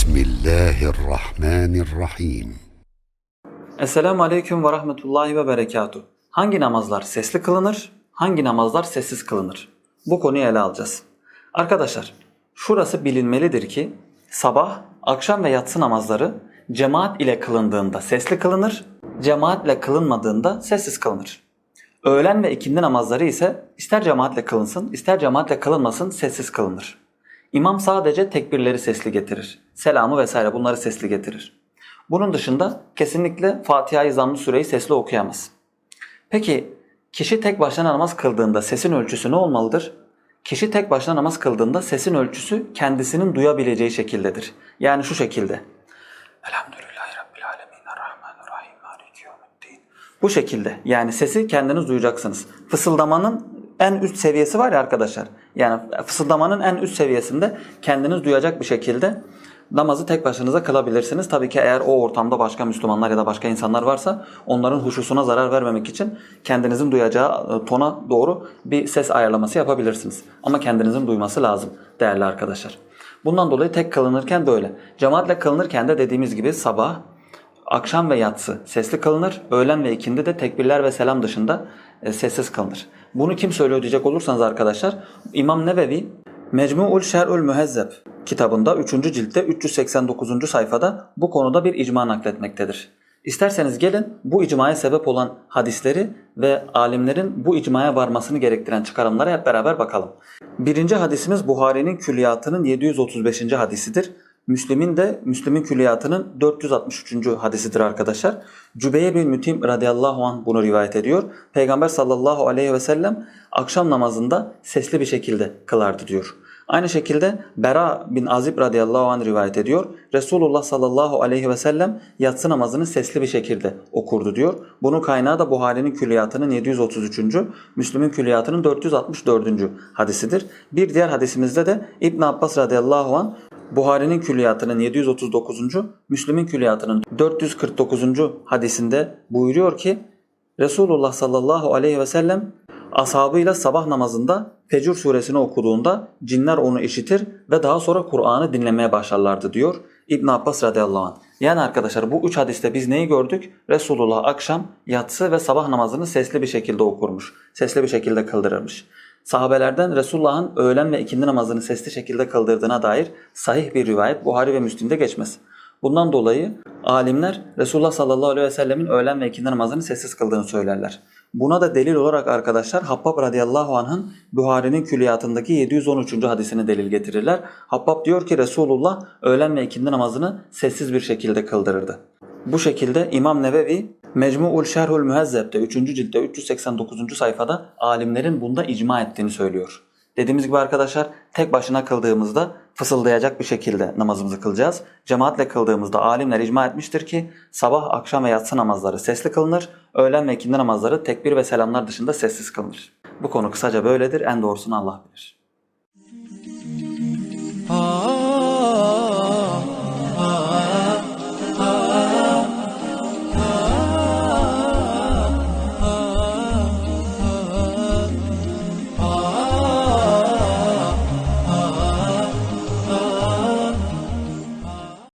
Bismillahirrahmanirrahim. Esselamu Aleyküm ve Rahmetullahi ve Berekatuhu. Hangi namazlar sesli kılınır, hangi namazlar sessiz kılınır? Bu konuyu ele alacağız. Arkadaşlar, şurası bilinmelidir ki sabah, akşam ve yatsı namazları cemaat ile kılındığında sesli kılınır, cemaatle kılınmadığında sessiz kılınır. Öğlen ve ikindi namazları ise ister cemaatle kılınsın, ister cemaatle kılınmasın sessiz kılınır. İmam sadece tekbirleri sesli getirir. Selamı vesaire bunları sesli getirir. Bunun dışında kesinlikle Fatiha-i Zamm-ı Süreyi sesli okuyamaz. Peki kişi tek başına namaz kıldığında sesin ölçüsü ne olmalıdır? Kişi tek başına namaz kıldığında sesin ölçüsü kendisinin duyabileceği şekildedir. Yani şu şekilde. Elhamdülillahi Rabbil Alemin Errahmanirrahim Maliki Yevmiddin. Bu şekilde yani sesi kendiniz duyacaksınız. Fısıldamanın en üst seviyesi var ya arkadaşlar. Yani fısıldamanın en üst seviyesinde kendiniz duyacak bir şekilde namazı tek başınıza kılabilirsiniz. Tabii ki eğer o ortamda başka Müslümanlar ya da başka insanlar varsa onların huşusuna zarar vermemek için kendinizin duyacağı e, tona doğru bir ses ayarlaması yapabilirsiniz. Ama kendinizin duyması lazım değerli arkadaşlar. Bundan dolayı tek kılınırken böyle. Cemaatle kılınırken de dediğimiz gibi sabah, akşam ve yatsı sesli kılınır. Öğlen ve ikindi de tekbirler ve selam dışında e, sessiz kılınır. Bunu kim söylüyor diyecek olursanız arkadaşlar İmam Nevevi Mecmu'ul Şer'ül Mühezzeb kitabında 3. ciltte 389. sayfada bu konuda bir icma nakletmektedir. İsterseniz gelin bu icmaya sebep olan hadisleri ve alimlerin bu icmaya varmasını gerektiren çıkarımlara hep beraber bakalım. Birinci hadisimiz Buhari'nin külliyatının 735. hadisidir. Müslim'in de Müslim'in külliyatının 463. hadisidir arkadaşlar. Cübeye bin Mütim radıyallahu anh bunu rivayet ediyor. Peygamber sallallahu aleyhi ve sellem akşam namazında sesli bir şekilde kılardı diyor. Aynı şekilde Bera bin Azib radıyallahu anh rivayet ediyor. Resulullah sallallahu aleyhi ve sellem yatsı namazını sesli bir şekilde okurdu diyor. Bunun kaynağı da Buhari'nin külliyatının 733. Müslüm'ün külliyatının 464. hadisidir. Bir diğer hadisimizde de İbn Abbas radıyallahu anh Buhari'nin külliyatının 739. Müslüm'ün külliyatının 449. hadisinde buyuruyor ki Resulullah sallallahu aleyhi ve sellem ashabıyla sabah namazında Fecr suresini okuduğunda cinler onu işitir ve daha sonra Kur'an'ı dinlemeye başlarlardı diyor İbn Abbas radıyallahu anh. Yani arkadaşlar bu üç hadiste biz neyi gördük? Resulullah akşam, yatsı ve sabah namazını sesli bir şekilde okurmuş. Sesli bir şekilde kıldırırmış. Sahabelerden Resulullah'ın öğlen ve ikindi namazını sesli şekilde kıldırdığına dair sahih bir rivayet Buhari ve Müslim'de geçmez. Bundan dolayı alimler Resulullah sallallahu aleyhi ve sellemin öğlen ve ikindi namazını sessiz kıldığını söylerler. Buna da delil olarak arkadaşlar Habbab radıyallahu anh'ın Buhari'nin külliyatındaki 713. hadisini delil getirirler. Habbab diyor ki Resulullah öğlen ve ikindi namazını sessiz bir şekilde kıldırırdı. Bu şekilde İmam Nevevi Mecmu'ul Şerhul Mühezzeb'de 3. ciltte 389. sayfada alimlerin bunda icma ettiğini söylüyor. Dediğimiz gibi arkadaşlar tek başına kıldığımızda fısıldayacak bir şekilde namazımızı kılacağız. Cemaatle kıldığımızda alimler icma etmiştir ki sabah, akşam ve yatsı namazları sesli kılınır. Öğlen ve ikindi namazları tekbir ve selamlar dışında sessiz kılınır. Bu konu kısaca böyledir. En doğrusunu Allah bilir. ah